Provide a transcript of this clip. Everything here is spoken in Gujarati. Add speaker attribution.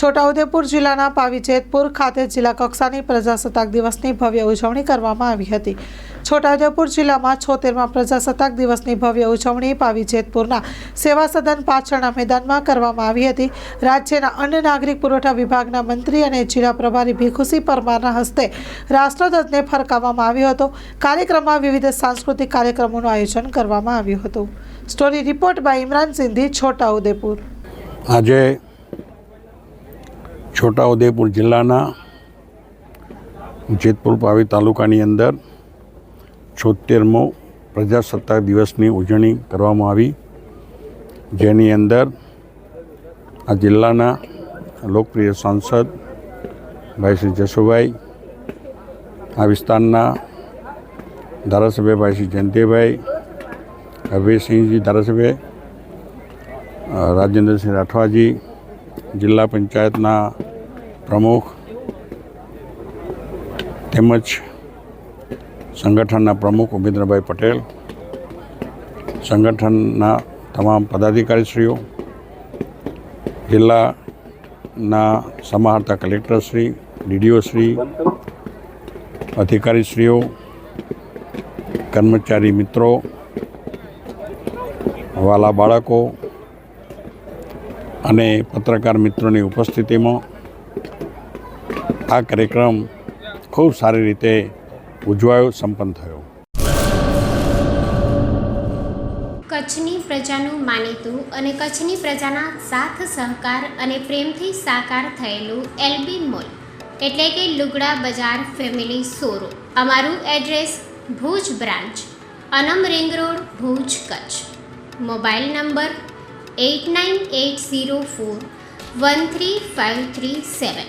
Speaker 1: છોટાઉદેપુર જિલ્લાના પાવી જેતપુર ખાતે જિલ્લા કક્ષાની પ્રજાસત્તાક દિવસની ભવ્ય ઉજવણી કરવામાં આવી હતી. છોટાઉદેપુર જિલ્લામાં છોતેરમાં પ્રજાસત્તાક દિવસની ભવ્ય ઉજવણી પાવી જેતપુરના સેવા સદન પાછળના મેદાનમાં કરવામાં આવી હતી. રાજ્યના અન્ન નાગરિક પુરવઠા વિભાગના મંત્રી અને જિલ્લા પ્રભારી ભીખુસિંહ પરમારના હસ્તે રાષ્ટ્રધ્વજને ફરકાવવામાં આવ્યો હતો. કાર્યક્રમમાં વિવિધ સાંસ્કૃતિક કાર્યક્રમોનું આયોજન કરવામાં આવ્યું હતું. Story report by Imran Sindhi, Chhotaudepur.
Speaker 2: આજે છોટાઉદેપુર જિલ્લાના જેતપુર પાવી તાલુકાની અંદર છોતેરમો પ્રજાસત્તાક દિવસની ઉજવણી કરવામાં આવી. જેની અંદર આ જિલ્લાના લોકપ્રિય સાંસદ ભાઈ શ્રી જશુભાઈ આ વિસ્તારના ધારાસભ્ય ભાઈ શ્રી જયંતિભાઈ, અભયસિંહજી ધારાસભ્ય રાજેન્દ્રસિંહ રાઠવાજી, જિલ્લા પંચાયતના પ્રમુખ તેમજ સંગઠનના પ્રમુખ ઉમેન્દ્રભાઈ પટેલ, સંગઠનના તમામ પદાધિકારીશ્રીઓ, જિલ્લાના સમાહર્તા કલેક્ટરશ્રી, ડીડીઓશ્રી, અધિકારીશ્રીઓ, કર્મચારી મિત્રો, વાલા બાળકો અને પત્રકાર મિત્રોની ઉપસ્થિતિમાં આ કાર્યક્રમ ખૂબ સારી રીતે ઉજવાયો, સંપન્ન થયો.
Speaker 3: કચ્છની પ્રજાનું માનીતું અને કચ્છની પ્રજાના સાથ, સહકાર અને પ્રેમથી સાકાર થયેલું એલબી મોલ, એટલે કે લુગડા બજાર ફેમિલી સોરો અમારું address Bhuj branch, Anam ring road, Bhuj, Kutch. Mobile number eight nine eight zero four one three five three seven.